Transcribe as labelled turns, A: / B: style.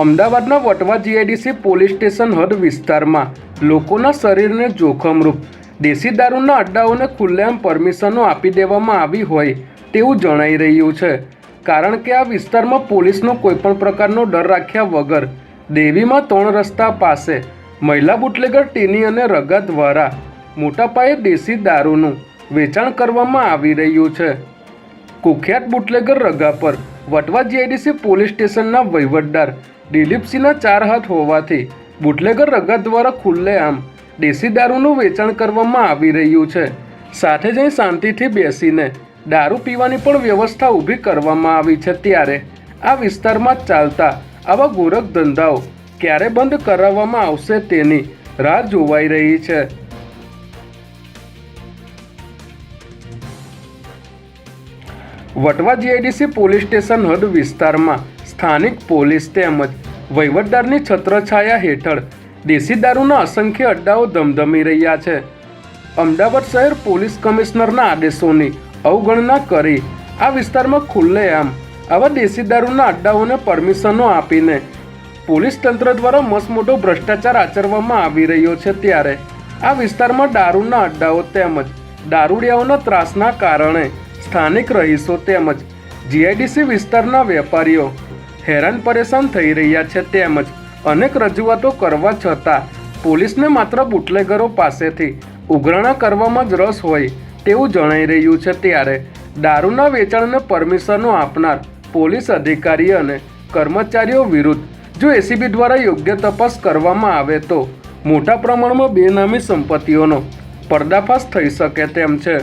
A: અમદાવાદના Vatva GIDC police station હદ વિસ્તારમાં. લોકોના શરીરને જોખમરૂપ. દેશી દારૂના અડ્ડાઓને ખુલ્લેઆમ પરમિશનો આપી દેવામાં આવી હોય તેવું જણાઈ રહ્યું છે. કારણ કે આ વિસ્તારમાં પોલીસનો કોઈપણ પ્રકારનો ડર રાખ્યા વગર દેવીમાં ત્રણ રસ્તા પાસે મહિલા બુટલેગર ટીની અને રગા દ્વારા મોટા પાયે દેશી દારૂનું વેચાણ કરવામાં આવી રહ્યું છે. કુખ્યાત બુટલેગર રગા પર વટવા જીઆઈડીસી પોલીસ સ્ટેશનના વહીવટદાર દિલીપસિંહના ચાર હાથ હોવાથી બુટલેગર રગત દ્વારા ખુલ્લેઆમ દેશી દારૂનું વેચાણ કરવામાં આવી રહ્યું છે. સાથે જ અહીં શાંતિથી બેસીને દારૂ પીવાની પણ વ્યવસ્થા ઊભી કરવામાં આવી છે ત્યારે આ વિસ્તારમાં ચાલતા આવા ગોરખ ધંધાઓ ક્યારે બંધ કરાવવામાં આવશે તેની રાહ જોવાઈ રહી છે. વટવા જીઆઈડીસી પોલીસ સ્ટેશન હદ વિસ્તારમાં સ્થાનિક પોલીસ તેમજ વહીવટદારની છત્રછાયા હેઠળ દેશી દારૂના અસંખ્ય અડ્ડાઓ ધમધમી રહ્યા છે. અમદાવાદ શહેર પોલીસ કમિશનરના આદેશોની અવગણના કરી આ વિસ્તારમાં ખુલ્લેઆમ આવા દેશી દારૂના અડ્ડાઓને પરમિશનો આપીને પોલીસ તંત્ર દ્વારા મસમોટો ભ્રષ્ટાચાર આચરવામાં આવી રહ્યો છે ત્યારે આ વિસ્તારમાં દારૂના અડ્ડાઓ તેમજ દારૂડિયાઓના ત્રાસના કારણે સ્થાનિક રહીશો તેમજ જીઆઈડીસી વિસ્તારના વેપારીઓ હેરાન પરેશાન થઈ રહ્યા છે તેમજ અનેક રજૂઆતો કરવા છતાં પોલીસને માત્ર બુટલેગરો પાસેથી ઉઘરાણા કરવામાં જ રસ હોય તેવું જણાઈ રહ્યું છે ત્યારે દારૂના વેચાણને પરમિશનો આપનાર પોલીસ અધિકારી અને કર્મચારીઓ વિરુદ્ધ જો એસીબી દ્વારા યોગ્ય તપાસ કરવામાં આવે તો મોટા પ્રમાણમાં બેનામી સંપત્તિઓનો પર્દાફાશ થઈ શકે તેમ છે.